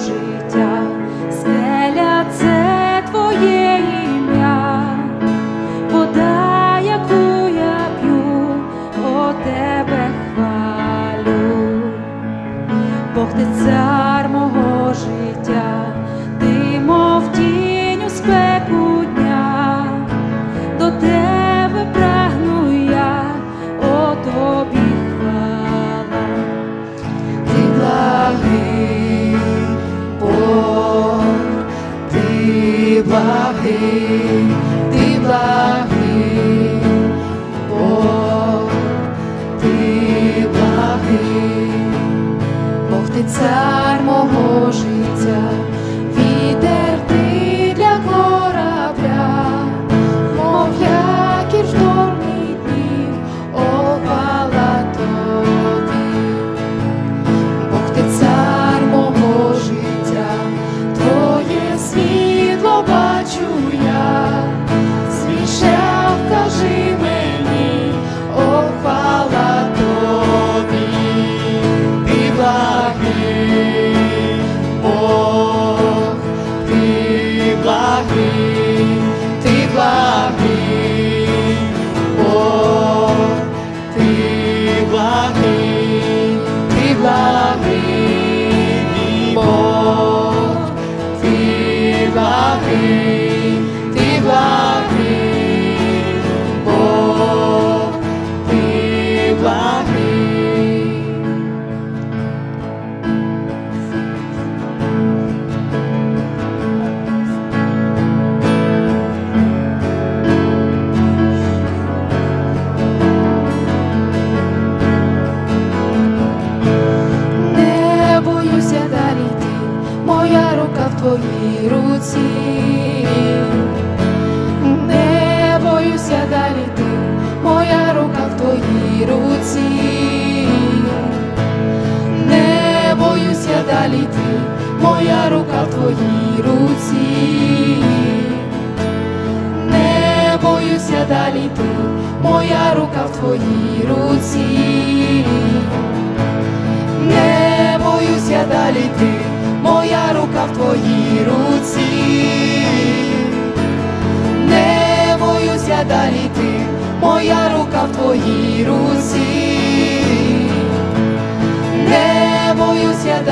життя, скеля це твоє ім'я, вода, яку я п'ю, о тебе хвалю, Бог ти цар. Благий, ти благий, Бог, ти благий, Бог ти цар благий, ти благий, Бог, ти благий, ти благий, Бог, ти благий, рука в твоїй руці. Не боюся далі йти, моя рука в твоїй руці. Не боюся далі йти, моя рука в твоїй руці. Не боюся далі йти, моя рука в твоїй руці. Не боюся далі йти,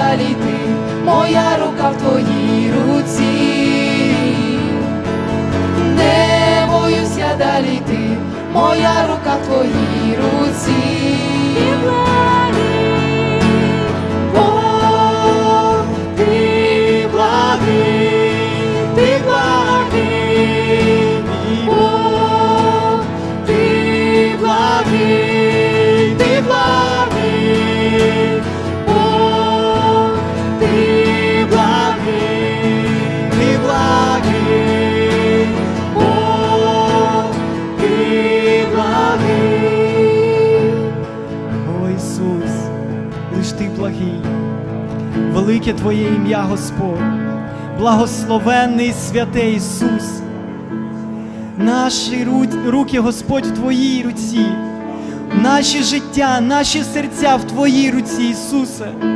далі йти, моя рука в твоїй руці. Не боюся далі йти, моя рука в твоїй руці. Велике Твоє ім'я Господь, благословенний святий Ісус. Наші руки, Господь, в Твоїй руці, наші життя, наші серця в Твоїй руці, Ісусе.